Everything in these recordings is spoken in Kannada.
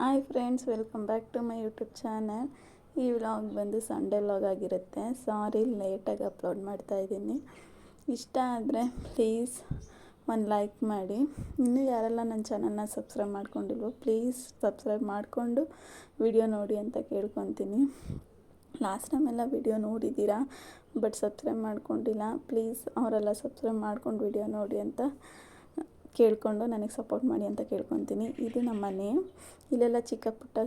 Hi friends welcome back to my YouTube channel ಈ ವ್ಲಾಗ್ ಬಂದು ಸಂಡೇ ವ್ಲಾಗ್ ಆಗಿರುತ್ತೆ. ಸಾರಿ ಲೇಟಾಗಿ ಅಪ್ಲೋಡ್ ಮಾಡ್ತಾ ಇದ್ದೀನಿ. ಇಷ್ಟ ಆದರೆ ಪ್ಲೀಸ್ ಒಂದು ಲೈಕ್ ಮಾಡಿ. ಇನ್ನೂ ಯಾರೆಲ್ಲ ನನ್ನ ಚಾನಲ್ನ ಸಬ್ಸ್ಕ್ರೈಬ್ ಮಾಡ್ಕೊಂಡಿಲ್ವೋ ಪ್ಲೀಸ್ ಸಬ್ಸ್ಕ್ರೈಬ್ ಮಾಡಿಕೊಂಡು ವಿಡಿಯೋ ನೋಡಿ ಅಂತ ಕೇಳ್ಕೊತೀನಿ. ಲಾಸ್ಟ್ ಟೈಮೆಲ್ಲ ವಿಡಿಯೋ ನೋಡಿದ್ದೀರಾ? ಬಟ್ ಸಬ್ಸ್ಕ್ರೈಬ್ ಮಾಡ್ಕೊಂಡಿಲ್ಲ. ಪ್ಲೀಸ್ ಅವರೆಲ್ಲ ಸಬ್ಸ್ಕ್ರೈಬ್ ಮಾಡ್ಕೊಂಡು ವಿಡಿಯೋ ನೋಡಿ ಅಂತ ಕೇಳಿಕೊಂಡು ನನಗೆ ಸಪೋರ್ಟ್ ಮಾಡಿ ಅಂತ ಕೇಳ್ಕೊತೀನಿ. ಇದು ನಮ್ಮ ಮನೆ. ಇಲ್ಲೆಲ್ಲ ಚಿಕ್ಕ ಪುಟ್ಟ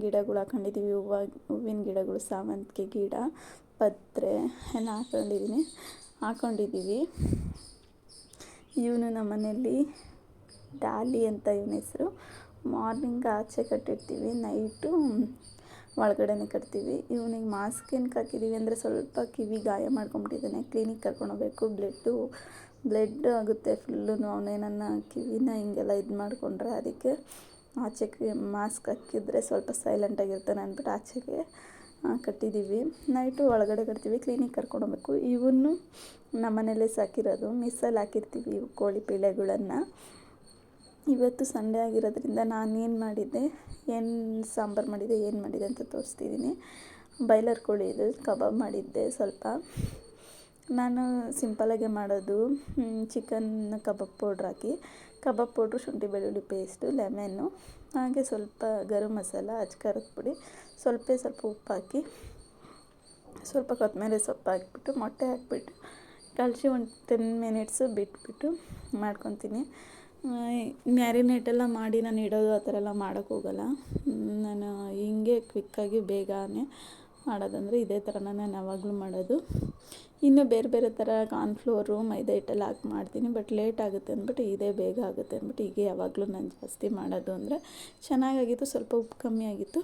ಗಿಡಗಳು ಹಾಕೊಂಡಿದ್ದೀವಿ. ಹೂವು, ಹೂವಿನ ಗಿಡಗಳು, ಸಾವಂತಿಗೆ ಗಿಡ, ಪತ್ರೆ ಎಲ್ಲ ಹಾಕೊಂಡಿದ್ದೀನಿ ಹಾಕೊಂಡಿದ್ದೀವಿ ಇವನು ನಮ್ಮ ಮನೆಯಲ್ಲಿ ಡಾಲಿ ಅಂತ ಇವನ ಹೆಸರು. ಮಾರ್ನಿಂಗ್ ಆಚೆ ಕಟ್ಟಿರ್ತೀವಿ. ನೈಟು ಒಳಗಡೆನೆ ಕಟ್ತೀವಿ. ಇವನಿಗೆ ಮಾಸ್ಕ್ ಏನಕ್ಕೆ ಹಾಕಿದ್ದೀವಿ ಅಂದರೆ ಸ್ವಲ್ಪ ಕಿವಿ ಗಾಯ ಮಾಡ್ಕೊಂಬಿಟ್ಟಿದ್ದಾನೆ. ಕ್ಲಿನಿಕ್ ಕರ್ಕೊಂಡು ಹೋಗ್ಬೇಕು ಬ್ಲಡ್ಡು ಬ್ಲಡ್ ಆಗುತ್ತೆ ಫುಲ್ಲು ಅವನೇನನ್ನ ಕಿವಿನ ಹಿಂಗೆಲ್ಲ ಇದು ಮಾಡಿಕೊಂಡ್ರೆ ಅದಕ್ಕೆ ಆಚೆಗೆ ಮಾಸ್ಕ್ ಹಾಕಿದ್ರೆ ಸ್ವಲ್ಪ ಸೈಲೆಂಟಾಗಿರ್ತಾನೆ ಅಂದ್ಬಿಟ್ಟು ಆಚೆಗೆ ಕಟ್ಟಿದ್ದೀವಿ ನೈಟು ಒಳಗಡೆ ಕಟ್ತೀವಿ. ಕ್ಲಿನಿಕ್ ಕರ್ಕೊಂಡು ಹೋಗ್ಬೇಕು ಇವನ್ನು ನಮ್ಮ ಮನೇಲೇ ಸಾಕಿರೋದು. ಮಿಸ್ಸಲ್ಲಿ ಹಾಕಿರ್ತೀವಿ ಕೋಳಿ ಪಿಳೆಗಳನ್ನು ಇವತ್ತು ಸಂಡೇ ಆಗಿರೋದ್ರಿಂದ ನಾನು ಏನು ಮಾಡಿದ್ದೆ, ಏನು ಸಾಂಬಾರು ಮಾಡಿದ್ದೆ ಏನು ಮಾಡಿದೆ ಅಂತ ತೋರಿಸ್ತಿದ್ದೀನಿ ಬಾಯ್ಲರ್ ಕೋಳಿ ಇದು, ಕಬಾಬ್ ಮಾಡಿದ್ದೆ ಸ್ವಲ್ಪ. ನಾನು ಸಿಂಪಲಾಗೆ ಮಾಡೋದು ಚಿಕನ್ ಕಬಾಬ್ ಪೌಡ್ರ್ ಹಾಕಿ. ಕಬಾಬ್ ಪೌಡ್ರು ಶುಂಠಿ ಬೆಳ್ಳುಳ್ಳಿ ಪೇಸ್ಟು ಲೆಮೆನ್ನು ಹಾಗೆ ಸ್ವಲ್ಪ ಗರಂ ಮಸಾಲ ಅಜ್ಕಾರದ ಪುಡಿ, ಸ್ವಲ್ಪ ಸ್ವಲ್ಪ ಉಪ್ಪು ಹಾಕಿ, ಸ್ವಲ್ಪ ಕೊತ್ತಂಬರಿ ಸೊಪ್ಪು ಹಾಕಿಬಿಟ್ಟು, ಮೊಟ್ಟೆ ಹಾಕಿಬಿಟ್ಟು ಕಲಸಿ ಒಂದು ಟೆನ್ ಮಿನಿಟ್ಸು ಬಿಟ್ಬಿಟ್ಟು ಮಾಡ್ಕೊತೀನಿ. ಮ್ಯಾರಿನೇಟೆಲ್ಲ ಮಾಡಿ ನಾನು ಇಡೋದು ಆ ಥರ ಎಲ್ಲ ಮಾಡೋಕ್ಕೋಗಲ್ಲ ನಾನು ಹಿಂಗೆ ಕ್ವಿಕ್ಕಾಗಿ ಬೇಗನೆ ಮಾಡೋದಂದರೆ ಇದೇ ಥರ ನಾನು ಯಾವಾಗಲೂ ಮಾಡೋದು. ಇನ್ನೂ ಬೇರೆ ಬೇರೆ ಥರ ಕಾರ್ನ್ಫ್ಲೋರು ಮೈದಾ ಹಿಟ್ಟೆಲ್ಲ ಹಾಕಿ ಮಾಡ್ತೀನಿ ಬಟ್ ಲೇಟ್ ಆಗುತ್ತೆ ಅಂದ್ಬಿಟ್ಟು ಇದೇ ಬೇಗ ಆಗುತ್ತೆ ಅಂದ್ಬಿಟ್ಟು ಹೀಗೆ ಯಾವಾಗಲೂ ನಾನು ಜಾಸ್ತಿ ಮಾಡೋದು ಅಂದರೆ ಚೆನ್ನಾಗಾಗಿತ್ತು, ಸ್ವಲ್ಪ ಉಪ್ಪು ಕಮ್ಮಿ ಆಗಿತ್ತು.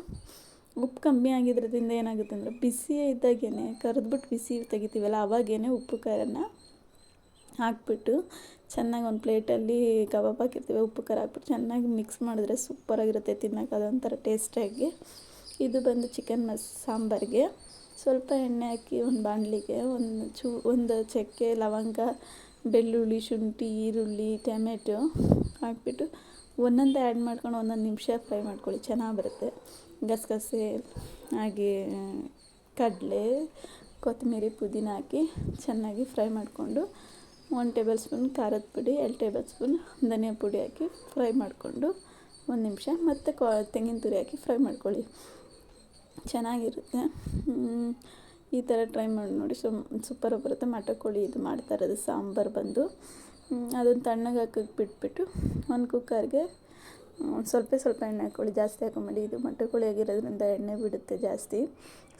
ಉಪ್ಪು ಕಮ್ಮಿ ಆಗಿದ್ರದಿಂದ ಏನಾಗುತ್ತೆ ಅಂದರೆ ಬಿಸಿ ಇದ್ದಾಗೇ ಕರೆದ್ಬಿಟ್ಟು ಬಿಸಿ ತೆಗಿತೀವಲ್ಲ ಅವಾಗೇ ಉಪ್ಪು ಖಾರನ ಹಾಕ್ಬಿಟ್ಟು ಚೆನ್ನಾಗಿ ಒಂದು ಪ್ಲೇಟಲ್ಲಿ ಕಬಾಬ್ ಹಾಕಿರ್ತೀವಿ, ಉಪ್ಪು, ಖಾರ ಹಾಕ್ಬಿಟ್ಟು ಚೆನ್ನಾಗಿ ಮಿಕ್ಸ್ ಮಾಡಿದ್ರೆ ಸೂಪರಾಗಿರುತ್ತೆ ತಿನ್ನೋಕೆ, ಅದೊಂಥರ ಟೇಸ್ಟಾಗಿ ಇದು ಬಂದು ಚಿಕನ್ ಮಸ್, ಸಾಂಬಾರಿಗೆ. ಸ್ವಲ್ಪ ಎಣ್ಣೆ ಹಾಕಿ ಒಂದು ಬಾಣಲಿಗೆ, ಒಂದು ಚೂ, ಒಂದು ಚಕ್ಕೆ, ಲವಂಗ, ಬೆಳ್ಳುಳ್ಳಿ, ಶುಂಠಿ, ಈರುಳ್ಳಿ, ಟೊಮೆಟೊ ಹಾಕ್ಬಿಟ್ಟು ಒಂದೊಂದು ಆ್ಯಡ್ ಮಾಡ್ಕೊಂಡು ಒಂದೊಂದು ನಿಮಿಷ ಫ್ರೈ ಮಾಡ್ಕೊಳ್ಳಿ, ಚೆನ್ನಾಗಿ ಬರುತ್ತೆ. ಗಸಗಸೆ ಹಾಗೆ ಕಡಲೆ, ಕೊತ್ತಂಬರಿ, ಪುದೀನ ಹಾಕಿ ಚೆನ್ನಾಗಿ ಫ್ರೈ ಮಾಡಿಕೊಂಡು ಒನ್ ಟೇಬಲ್ ಸ್ಪೂನ್ ಖಾರದ ಪುಡಿ, ಎರಡು ಟೇಬಲ್ ಸ್ಪೂನ್ ಧನಿಯಾ ಪುಡಿ ಹಾಕಿ ಫ್ರೈ ಮಾಡಿಕೊಂಡು ಒಂದು ನಿಮಿಷ. ಮತ್ತು ಕೊ, ತೆಂಗಿನ ತುರಿ ಹಾಕಿ ಫ್ರೈ ಮಾಡ್ಕೊಳ್ಳಿ. ಚೆನ್ನಾಗಿರುತ್ತೆ. ಈ ಥರ ಟ್ರೈ ಮಾಡಿ ನೋಡಿ. ಸುಮ್ ಸೂಪರ್ ಬರುತ್ತೆ. ಮಟ ಕೋಳಿ ಇದು ಮಾಡ್ತಾ ಇರೋದು, ಸಾಂಬಾರು ಬಂದು. ಅದನ್ನು ತಣ್ಣಗೆ ಹಾಕಕ್ಕೆ ಬಿಟ್ಬಿಟ್ಟು ಒಂದು ಕುಕ್ಕರ್ಗೆ ಸ್ವಲ್ಪ ಸ್ವಲ್ಪ ಎಣ್ಣೆ ಹಾಕ್ಕೊಳ್ಳಿ ಜಾಸ್ತಿ ಹಾಕೊಂಬೇಡಿ. ಇದು ಮಟ ಕೋಳಿ ಆಗಿರೋದ್ರಿಂದ ಎಣ್ಣೆ ಬಿಡುತ್ತೆ ಜಾಸ್ತಿ.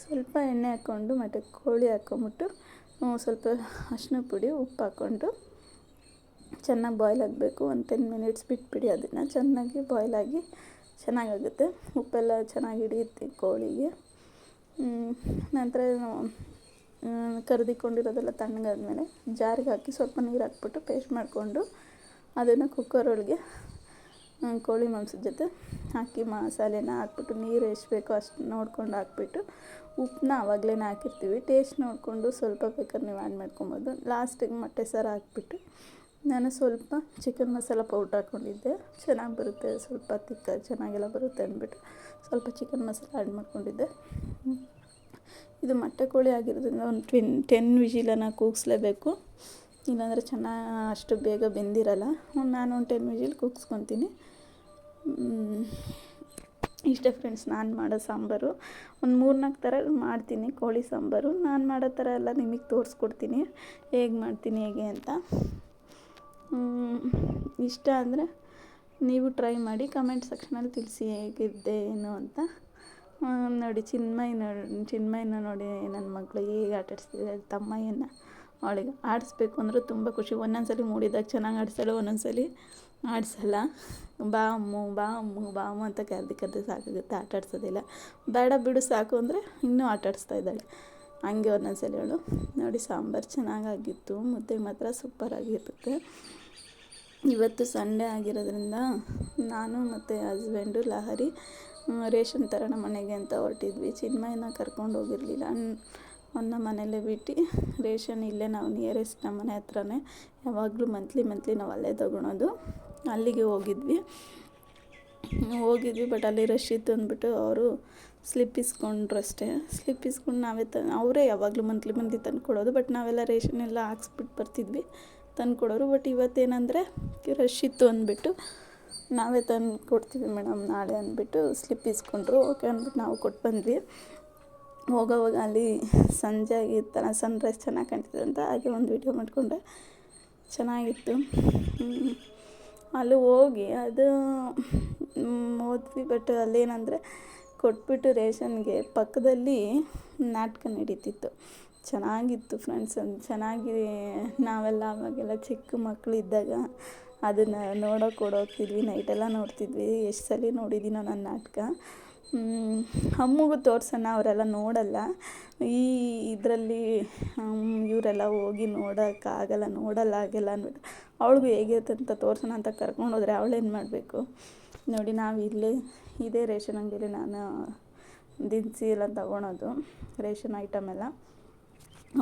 ಸ್ವಲ್ಪ ಎಣ್ಣೆ ಹಾಕ್ಕೊಂಡು ಮಟ ಕೋಳಿ ಹಾಕ್ಕೊಂಬಿಟ್ಟು ಸ್ವಲ್ಪ ಅರಿಶಿನ ಪುಡಿ, ಉಪ್ಪು ಹಾಕ್ಕೊಂಡು ಚೆನ್ನಾಗಿ ಬಾಯ್ಲ್ ಆಗಬೇಕು. ಒಂದು ಟೆನ್ ಮಿನಿಟ್ಸ್ ಬಿಟ್ಬಿಡಿ ಅದನ್ನು. ಚೆನ್ನಾಗಿ ಬಾಯ್ಲ್ ಆಗಿ ಚೆನ್ನಾಗಾಗುತ್ತೆ. ಉಪ್ಪೆಲ್ಲ ಚೆನ್ನಾಗಿ ಹಿಡಿಯುತ್ತೆ ಕೋಳಿಗೆ. ನಂತರ ಕರೆದಿಕೊಂಡಿರೋದೆಲ್ಲ ತಣ್ಣಗಾದ್ಮೇಲೆ ಜಾರಿಗೆ ಹಾಕಿ ಸ್ವಲ್ಪ ನೀರು ಹಾಕ್ಬಿಟ್ಟು ಪೇಸ್ಟ್ ಮಾಡಿಕೊಂಡು ಅದನ್ನು ಕುಕ್ಕರ್ ಒಳಗೆ ಕೋಳಿ ಮಾಂಸದ ಜೊತೆ ಹಾಕಿ ಮಸಾಲೆನ ಹಾಕ್ಬಿಟ್ಟು, ನೀರು ಎಷ್ಟು ಬೇಕೋ ಅಷ್ಟು ನೋಡ್ಕೊಂಡು ಹಾಕ್ಬಿಟ್ಟು ಉಪ್ಪನ್ನ ಆವಾಗಲೇ ಹಾಕಿರ್ತೀವಿ. ಟೇಸ್ಟ್ ನೋಡಿಕೊಂಡು ಸ್ವಲ್ಪ ಬೇಕಾದ್ರೆ ನೀವು ಆ್ಯಡ್ ಮಾಡ್ಕೊಬೋದು. ಲಾಸ್ಟಿಗೆ ಮೊಟ್ಟೆ ಸಾರು ಹಾಕ್ಬಿಟ್ಟು, ನಾನು ಸ್ವಲ್ಪ ಚಿಕನ್ ಮಸಾಲ ಪೌಡ್ರ್ ಹಾಕ್ಕೊಂಡಿದ್ದೆ ಚೆನ್ನಾಗಿ ಬರುತ್ತೆ, ಸ್ವಲ್ಪ ತಿಕ್ಕ ಚೆನ್ನಾಗೆಲ್ಲ ಬರುತ್ತೆ ಅಂದ್ಬಿಟ್ಟು ಸ್ವಲ್ಪ ಚಿಕನ್ ಮಸಾಲ ಆ್ಯಡ್ ಮಾಡ್ಕೊಂಡಿದ್ದೆ. ಇದು ಮೊಟ್ಟೆ ಕೋಳಿ ಆಗಿರೋದ್ರಿಂದ ಒಂದು ಟ್ವಿನ್ ಟೆನ್ ವಿಜಿಲನ್ನು ಕೂಗಿಸ್ಲೇಬೇಕು. ಇಲ್ಲಾಂದರೆ ಚೆನ್ನಾಗಿ ಅಷ್ಟು ಬೇಗ ಬೆಂದಿರಲ್ಲ. ನಾನು ಒಂದು ಟೆನ್ ವಿಜಿಲ್ ಕೂಗಿಸ್ಕೊತೀನಿ ಇಷ್ಟೇ ಫ್ರೆಂಡ್ಸ್ ನಾನು ಮಾಡೋ ಸಾಂಬಾರು. ಒಂದು ಮೂರ್ನಾಲ್ಕು ಥರ ಮಾಡ್ತೀನಿ, ಕೋಳಿ ಸಾಂಬಾರು. ನಾನು ಮಾಡೋ ಥರ ಎಲ್ಲ ನಿಮಗೆ ತೋರಿಸ್ಕೊಡ್ತೀನಿ. ಹೇಗೆ ಮಾಡ್ತೀನಿ, ಹೇಗೆ ಅಂತ. ಇಷ್ಟ ಅಂದರೆ ನೀವು ಟ್ರೈ ಮಾಡಿ ಕಮೆಂಟ್ ಸೆಕ್ಷನಲ್ಲಿ ತಿಳಿಸಿ ಹೇಗಿದ್ದೆ ಏನು ಅಂತ. ನೋಡಿ, ಚಿನ್ಮಯ್ ನೋಡಿ ಚಿನ್ಮಯನ ನೋಡಿ ನನ್ನ ಮಗಳು ಹೇಗೆ ಆಟಾಡಿಸ್ತಿದ್ದಾರೆ ತಮ್ಮಯ್ಯನ ಅವಳಿಗೆ ಆಡಿಸ್ಬೇಕು ಅಂದ್ರೆ ತುಂಬ ಖುಷಿ. ಒಂದೊಂದು ಸಲ ಮೂಡಿದಾಗ ಚೆನ್ನಾಗಿ ಆಡಿಸ್ತಾಳೆ ಒಂದೊಂದು ಸಲ ಆಡಿಸಲ್ಲ. ಬಾ ಅಮ್ಮು ಬಾ ಅಮ್ಮು ಬಾ ಅಮ್ಮು ಅಂತ ಕರೆದು ಕರೆದು ಸಾಕಾಗುತ್ತೆ, ಆಟ ಆಡ್ಸೋದಿಲ್ಲ. ಬೇಡ ಬಿಡು ಸಾಕು ಅಂದರೆ ಇನ್ನೂ ಆಟ ಆಡಿಸ್ತಾ ಇದ್ದಾಳೆ. ಹಂಗೆ ಒಂದೊಂದು ಸಲ ಅವಳು, ನೋಡಿ ಸಾಂಬಾರು ಚೆನ್ನಾಗಾಗಿತ್ತು, ಮುದ್ದೆ ಮಾತ್ರ ಸೂಪರಾಗಿರುತ್ತೆ ಇವತ್ತು ಸಂಡೇ ಆಗಿರೋದ್ರಿಂದ ನಾನು ಮತ್ತು ಹಸ್ಬೆಂಡು ಲಹರಿ, ರೇಷನ್ ತರೋಣ ಮನೆಗೆ ಅಂತ ಹೊರಟಿದ್ವಿ. ಚಿನ್ಮಯನ ಕರ್ಕೊಂಡು ಹೋಗಿರಲಿಲ್ಲ. ಅವನ್ನ ಮನೇಲೇ ಬಿಟ್ಟು ರೇಷನ್ ಇಲ್ಲೇ ನಾವು ನಿಯರೆಸ್ಟ್ ನಮ್ಮ ಮನೆ ಹತ್ರನೇ ಯಾವಾಗಲೂ ಮಂತ್ಲಿ ಮಂತ್ಲಿ ನಾವು ಅಲ್ಲೇ ತೊಗೊಳೋದು. ಅಲ್ಲಿಗೆ ಹೋಗಿದ್ವಿ. ಹೋಗಿದ್ವಿ ಬಟ್ ಅಲ್ಲಿ ರಶ್ ಇತ್ತು ಅಂದ್ಬಿಟ್ಟು ಅವರು ಸ್ಲಿಪ್ ಇಸ್ಕೊಂಡ್ರು ಅಷ್ಟೇ ಸ್ಲಿಪ್ ಇಸ್ಕೊಂಡು ನಾವೇ ತ, ಅವರೇ ಯಾವಾಗಲೂ ಮಂತ್ಲಿ ಮಂತ್ಲಿ ತಂದು ಕೊಡೋದು ಬಟ್ ನಾವೆಲ್ಲ ರೇಷನ್ ಎಲ್ಲ ಹಾಕ್ಸ್ಬಿಟ್ಟು ಬರ್ತಿದ್ವಿ ತಂದು ಕೊಡೋರು ಬಟ್ ಇವತ್ತೇನಂದರೆ ರಶ್ ಇತ್ತು ಅಂದ್ಬಿಟ್ಟು ನಾವೇ ತಂದು ಕೊಡ್ತೀವಿ ಮೇಡಮ್ ನಾಳೆ ಅಂದ್ಬಿಟ್ಟು ಸ್ಲಿಪ್ ಇಸ್ಕೊಂಡ್ರು. ಓಕೆ ಅಂದ್ಬಿಟ್ಟು ನಾವು ಕೊಟ್ಟು ಬಂದ್ವಿ ಹೋಗೋವಾಗ ಅಲ್ಲಿ ಸಂಜೆ ಆಗಿತ್ತಲ್ಲ ಸನ್ರೈಸ್ ಚೆನ್ನಾಗಿ ಕಾಣ್ತಿದೆ ಅಂತ ಹಾಗೆ ಒಂದು ವೀಡಿಯೋ ಮಾಡಿಕೊಂಡೆ. ಚೆನ್ನಾಗಿತ್ತು. ಅಲ್ಲಿ ಹೋಗಿ ಅದು ಹೋದ್ವಿ ಬಟ್ ಅಲ್ಲೇನಂದರೆ ಕೊಟ್ಬಿಟ್ಟು ರೇಷನ್ಗೆ ಪಕ್ಕದಲ್ಲಿ ನಾಟಕ ನಡೀತಿತ್ತು. ಚೆನ್ನಾಗಿತ್ತು ಫ್ರೆಂಡ್ಸ್ ಅಂತ ಚೆನ್ನಾಗಿ ನಾವೆಲ್ಲ ಅವಾಗೆಲ್ಲ ಚಿಕ್ಕ ಮಕ್ಕಳಿದ್ದಾಗ ಅದನ್ನು ನೋಡೋಕೆ ಓಡೋಗ್ತಿದ್ವಿ ನೈಟೆಲ್ಲ ನೋಡ್ತಿದ್ವಿ. ಎಷ್ಟು ಸಲ ನೋಡಿದ್ದೀನೋ ನನ್ನ ನಾಟಕ. ಅಮ್ಮಗೂ ತೋರ್ಸೋಣ, ಅವರೆಲ್ಲ ನೋಡಲ್ಲ. ಈ ಇದರಲ್ಲಿ ಇವರೆಲ್ಲ ಹೋಗಿ ನೋಡೋಕ್ಕಾಗಲ್ಲ, ನೋಡಲ್ಲ, ಹಾಗೆಲ್ಲ ಅಂದ್ಬಿಟ್ಟು ಅವಳಿಗೂ ಹೇಗಿರುತ್ತೆ ಅಂತ ತೋರ್ಸೋಣ ಅಂತ ಕರ್ಕೊಂಡೋದ್ರೆ ಅವಳೇನು ಮಾಡಬೇಕು? ನೋಡಿ, ನಾವು ಇಲ್ಲೇ, ಇದೇ ರೇಷನ್ ಅಂಗಡಿಯಲ್ಲಿ ನಾನು ದಿನಸಿ ಎಲ್ಲ ತಗೊಳೋದು, ರೇಷನ್ ಐಟಮ್ ಎಲ್ಲ.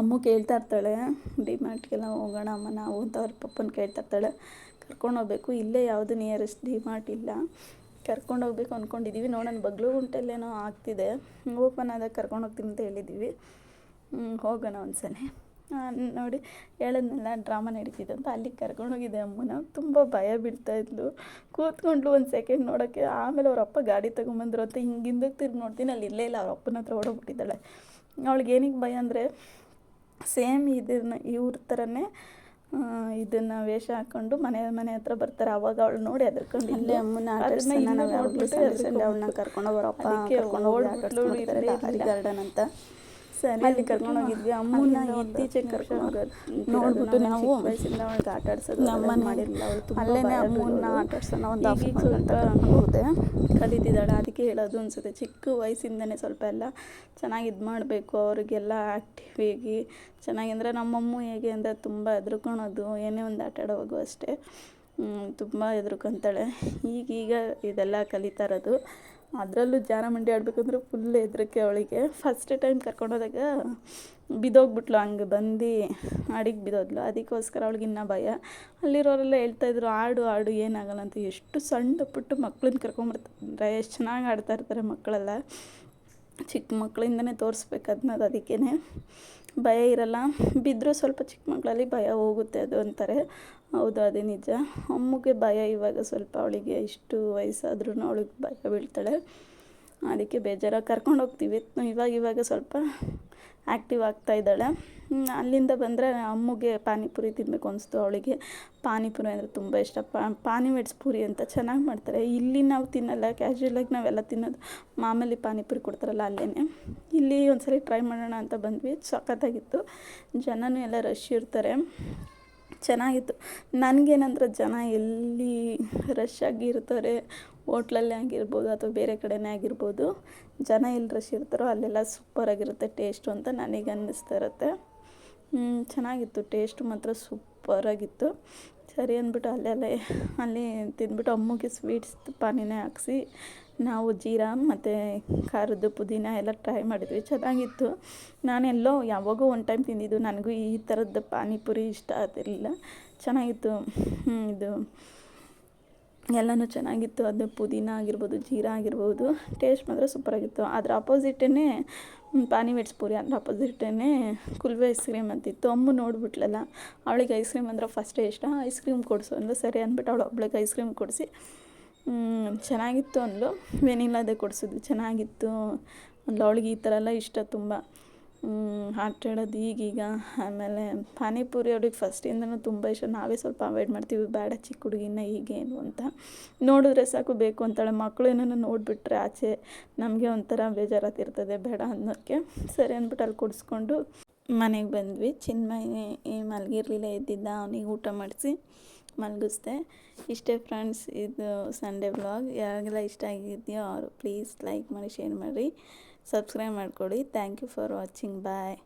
ಅಮ್ಮ ಕೇಳ್ತಾ ಇರ್ತಾಳೆ, ಡಿಮಾರ್ಟ್ಗೆಲ್ಲ ಹೋಗೋಣ ಅಮ್ಮ, ನಾವು ಅಂತ ಅವ್ರ ಪಪ್ಪನ ಕೇಳ್ತಾ ಇರ್ತಾಳೆ, ಕರ್ಕೊಂಡು ಹೋಗ್ಬೇಕು. ಇಲ್ಲೇ ಯಾವುದು ನಿಯರೆಸ್ಟ್ ಡಿಮಾರ್ಟ್ ಇಲ್ಲ. ಕರ್ಕೊಂಡು ಹೋಗ್ಬೇಕು ಅಂದ್ಕೊಂಡಿದ್ದೀವಿ ನೋಡೋಣ ಬಗ್ಲು ಗುಂಟಲ್ಲೇನೋ ಆಗ್ತಿದೆ. ಓಪನ್ ಆದಾಗ ಕರ್ಕೊಂಡು ಹೋಗ್ತೀನಿ ಅಂತ ಹೇಳಿದ್ದೀವಿ ಹೋಗೋಣ ಒಂದ್ಸಲ. ನೋಡಿ, ಹೇಳಿದ್ನೆಲ್ಲ, ಡ್ರಾಮಾ ನಡೀತಿದೆ ಅಂತ. ಅಲ್ಲಿಗೆ ಕರ್ಕೊಂಡೋಗಿದ್ದೆ ಅಮ್ಮನ. ತುಂಬ ಭಯ ಬೀಳ್ತಾ ಇದ್ಲು. ಕೂತ್ಕೊಂಡ್ಲು ಒಂದು ಸೆಕೆಂಡ್ ನೋಡೋಕ್ಕೆ. ಆಮೇಲೆ ಅವ್ರ ಅಪ್ಪ ಗಾಡಿ ತೊಗೊಂಬಂದ್ರು ಅಂತ ಹಿಂಗೆ ಹಿಂದಕ್ಕೆ ತಿರ್ಗಿ ನೋಡ್ತೀನಿ. ಅಲ್ಲಿ ಇಲ್ಲೇ ಇಲ್ಲ, ಅವ್ರ ಅಪ್ಪನ ಹತ್ರ ಓಡೋಗ್ಬಿಟ್ಟಿದ್ದಾಳೆ. ಅವಳಿಗೆ ಏನಕ್ಕೆ ಭಯ ಅಂದರೆ, ಸೇಮ್ ಇದನ್ನ ಇವ್ರ ಥರನೇ ಇದನ್ನು ವೇಷ ಹಾಕೊಂಡು ಮನೆ ಮನೆ ಹತ್ರ ಬರ್ತಾರೆ. ಅವಾಗ ಅವಳು ನೋಡಿ ಹೆದರ್ಕೊಂಡು ಇಲ್ಲೇ ಅಮ್ಮನ ಸಂಡೆ ಅವಳನ್ನ ಕರ್ಕೊಂಡು ಬರಪ್ಪ ಕರ್ಕೊಂಡು ಹೋಗಿ ಗಾರ್ಡನ್ ಅಂತ. ಅಲ್ಲಿ ಕರ್ಕೊಂಡು ಹೋಗಿದ್ವಿ. ಅಮ್ಮನ ಇತ್ತೀಚೆಗೆ ಕರ್ಕೊಂಡು ಹೋಗೋದು. ನೋಡ್ಬಿಟ್ಟು ನಾವು ವಯಸ್ಸಿಂದ ಅವಳಿಗೆ ಆಟ ಆಡ್ಸೋದು ನಮ್ಮನೆ ಮಾಡಿರಲಿಲ್ಲ. ಅವಳು ತುಂಬ ಅಲ್ಲೇನೆ ಅಮ್ಮನ್ನ ಆಟ ಆಡ್ಸೋಣ ಒಂದು ಈಗ ಅಂತ ಸ್ವಲ್ಪ ಹೋದೆ. ಕಲಿತಿದ್ದಾಳೆ. ಅದಕ್ಕೆ ಹೇಳೋದು ಅನ್ಸುತ್ತೆ. ಚಿಕ್ಕ ವಯಸ್ಸಿಂದನೇ ಸ್ವಲ್ಪ ಎಲ್ಲ ಚೆನ್ನಾಗಿ ಇದು ಮಾಡಬೇಕು. ಅವರಿಗೆಲ್ಲ ಆ್ಯಕ್ಟಿವ್ ಆಗಿ ಚೆನ್ನಾಗಿ ಅಂದರೆ ನಮ್ಮಮ್ಮ ಹೇಗೆ ಅಂದರೆ ತುಂಬ ಹೆದ್ರುಕೊಳೋದು ಏನೇ ಒಂದು ಆಟ ಆಡೋವಾಗೂ ಅಷ್ಟೇ. ತುಂಬ ಹೆದ್ರಕೊಂತಾಳೆ ಈಗೀಗ ಇದೆಲ್ಲ ಕಲಿತಾ ಇರೋದು. ಅದರಲ್ಲೂ ಜಾರಮಂಡಿ ಆಡಬೇಕಂದ್ರೆ ಫುಲ್ ಹೆದರಿಕೆ ಅವಳಿಗೆ. ಫಸ್ಟ್ ಟೈಮ್ ಕರ್ಕೊಂಡೋದಾಗ ಬಿದ್ದೋಗ್ಬಿಟ್ಲು, ಹಂಗೆ ಬಂದು ಅಡಿಗೆ ಬಿದ್ದೋದ್ಲು. ಅದಕ್ಕೋಸ್ಕರ ಅವಳಿಗೆ ಇನ್ನೂ ಭಯ. ಅಲ್ಲಿರೋರೆಲ್ಲ ಹೇಳ್ತಾಯಿದ್ರು ಆಡು ಆಡು, ಏನಾಗಲ್ಲ ಅಂತ. ಎಷ್ಟು ಸಣ್ಣ ಪುಟ್ಟ ಮಕ್ಳನ್ನ ಕರ್ಕೊಂಬರ್ತಾರೆ, ಎಷ್ಟು ಚೆನ್ನಾಗಿ ಆಡ್ತಾ ಇರ್ತಾರೆ ಮಕ್ಕಳೆಲ್ಲ. ಚಿಕ್ಕ ಮಕ್ಕಳಿಂದನೇ ತೋರಿಸ್ಬೇಕು ಅದನ್ನ ಅದಕ್ಕೇ ಭಯ ಇರಲ್ಲ. ಬಿದ್ದರೂ ಸ್ವಲ್ಪ ಚಿಕ್ಕ ಮಕ್ಕಳಲ್ಲಿ ಭಯ ಹೋಗುತ್ತೆ ಅದು ಅಂತಾರೆ. ಹೌದು, ಅದೇ ನಿಜ. ಅಮ್ಮಗೆ ಭಯ ಇವಾಗ ಸ್ವಲ್ಪ ಅವಳಿಗೆ ಇಷ್ಟು ವಯಸ್ಸಾದ್ರೂ ಅವಳಿಗೆ ಭಯ ಬೀಳ್ತಾಳೆ. ಅದಕ್ಕೆ ಬೇಜಾರಾಗಿ ಕರ್ಕೊಂಡು ಹೋಗ್ತೀವಿ. ಇವಾಗ ಇವಾಗ ಸ್ವಲ್ಪ ಆ್ಯಕ್ಟಿವ್ ಆಗ್ತಾ ಇದ್ದಾಳೆ. ಅಲ್ಲಿಂದ ಬಂದರೆ ಅಮ್ಮಗೆ ಪಾನಿಪುರಿ ತಿನ್ನಬೇಕು ಅನಿಸ್ತು. ಅವಳಿಗೆ ಪಾನಿಪುರಿ ಅಂದರೆ ತುಂಬ ಇಷ್ಟ. ಪಾನಿ ಮೆಡ್ಸ್ ಪುರಿ ಅಂತ ಚೆನ್ನಾಗಿ ಮಾಡ್ತಾರೆ. ಇಲ್ಲಿ ನಾವು ತಿನ್ನಲ್ಲ ಕ್ಯಾಶುಯಲಾಗಿ ನಾವೆಲ್ಲ ತಿನ್ನೋದು. ಮಾಮೂಲಿ ಪಾನಿಪುರಿ ಕೊಡ್ತಾರಲ್ಲ ಅಲ್ಲೇ ಇಲ್ಲಿ ಒಂದ್ಸರಿ ಟ್ರೈ ಮಾಡೋಣ ಅಂತ ಬಂದ್ವಿ. ಸಖತ್ತಾಗಿತ್ತು. ಜನನೂ ಎಲ್ಲ ರಶ್ ಇರ್ತಾರೆ. ಚೆನ್ನಾಗಿತ್ತು. ನನಗೇನಂದ್ರೆ ಜನ ಎಲ್ಲಿ ರಶ್ ಆಗಿರ್ತಾರೆ ಹೋಟ್ಲಲ್ಲೇ ಆಗಿರ್ಬೋದು ಅಥವಾ ಬೇರೆ ಕಡೆನೇ ಆಗಿರ್ಬೋದು, ಜನ ಎಲ್ಲಿ ರಶ್ ಇರ್ತಾರೋ ಅಲ್ಲೆಲ್ಲ ಸೂಪರಾಗಿರುತ್ತೆ ಟೇಸ್ಟು ಅಂತ ನನಗೆ ಅನ್ನಿಸ್ತಾ ಇರುತ್ತೆ. ಚೆನ್ನಾಗಿತ್ತು. ಟೇಸ್ಟ್ ಮಾತ್ರ ಸೂಪರಾಗಿತ್ತು. ಸರಿ ಅಂದ್ಬಿಟ್ಟು ಅಲ್ಲೆಲ್ಲೇ ಅಲ್ಲಿ ತಿಂದ್ಬಿಟ್ಟು ಅಮ್ಮಗೆ ಸ್ವೀಟ್ಸ್ ಪಾನಿನೇ ಹಾಕ್ಸಿ, ನಾವು ಜೀರಾ ಮತ್ತು ಖಾರದ್ದು ಪುದೀನ ಎಲ್ಲ ಟ್ರೈ ಮಾಡಿದ್ವಿ. ಚೆನ್ನಾಗಿತ್ತು. ನಾನೆಲ್ಲೋ ಯಾವಾಗೋ ಒನ್ ಟೈಮ್ ತಿಂದಿದ್ದು. ನನಗೂ ಈ ಥರದ್ದು ಪಾನಿಪುರಿ ಇಷ್ಟ ಆಗ್ತಿರಲಿಲ್ಲ. ಚೆನ್ನಾಗಿತ್ತು. ಇದು ಎಲ್ಲನೂ ಚೆನ್ನಾಗಿತ್ತು. ಅದು ಪುದೀನ ಆಗಿರ್ಬೋದು, ಜೀರಾ ಆಗಿರ್ಬೋದು ಟೇಸ್ಟ್ ಮಾತ್ರ ಸೂಪರಾಗಿತ್ತು ಅದ್ರ ಅಪೋಸಿಟೇ ಪಾನಿ ಮೆಟ್ಸ್ ಪೂರಿ ಅದ್ರ ಅಪೋಸಿಟೇ ಕುಲ್ವೆ ಐಸ್ ಕ್ರೀಮ್ ಅಂತಿತ್ತು. ಅಮ್ಮ ನೋಡ್ಬಿಟ್ಲಲ್ಲ, ಅವಳಿಗೆ ಐಸ್ ಕ್ರೀಮ್ ಅಂದ್ರೆ ಫಸ್ಟೇ ಇಷ್ಟ. ಐಸ್ ಕ್ರೀಮ್ ಕೊಡಿಸು ಅಂದ್ಲು. ಸರಿ ಅಂದ್ಬಿಟ್ಟು ಅವಳು ಒಬ್ಳಿಗೆ ಐಸ್ ಕ್ರೀಮ್ ಕೊಡಿಸಿ. ಚೆನ್ನಾಗಿತ್ತು ಅಂದ್ಲು. ವೆನಿಲಾದೇ ಕೊಡಿಸಿದ್ವಿ ಚೆನ್ನಾಗಿತ್ತು ಅಂದ್ಲು. ಅವಳಿಗೆ ಈ ಥರ ಎಲ್ಲ ಇಷ್ಟ ತುಂಬ. ಆಟ ಆಡೋದು ಈಗೀಗ. ಆಮೇಲೆ ಪಾನಿಪುರಿ ಅವ್ರಿಗೆ ಫಸ್ಟಿಂದನೂ ತುಂಬ ಇಷ್ಟ. ನಾವೇ ಸ್ವಲ್ಪ ಅವಾಯ್ಡ್ ಮಾಡ್ತೀವಿ. ಬೇಡ ಚಿಕ್ಕ ಹುಡುಗಿನ ಈಗೇನು ಅಂತ. ನೋಡಿದ್ರೆ ಸಾಕು ಬೇಕು ಅಂತಾಳೆ. ಮಕ್ಕಳು ಏನೋ ನೋಡಿಬಿಟ್ರೆ ಆಚೆ ನಮಗೆ ಒಂಥರ ಬೇಜಾರಾತಿರ್ತದೆ ಬೇಡ ಅನ್ನೋಕ್ಕೆ. ಸರಿ ಅಂದ್ಬಿಟ್ಟು ಅಲ್ಲಿ ಕುಡಿಸ್ಕೊಂಡು ಮನೆಗೆ ಬಂದ್ವಿ. ಚಿನ್ಮಯ ಮಲಗಿರ್ಲಿಲ್ಲ ಇದ್ದಿದ್ದ ಅವನಿಗೆ ಊಟ ಮಾಡಿಸಿ ಮಲಗಿಸ್ದೆ. ಇಷ್ಟೇ ಫ್ರೆಂಡ್ಸ್ ಇದು ಸಂಡೇ ವ್ಲಾಗ್ ಯಾರಿಗೆಲ್ಲ ಇಷ್ಟ ಆಗಿದೆಯೋ ಅವರು ಪ್ಲೀಸ್ ಲೈಕ್ ಮಾಡಿ ಶೇರ್ ಮಾಡಿ. ಸಬ್ಸ್ಕ್ರೈಬ್ ಮಾಡಿಕೊಡಿ. Thank you for watching bye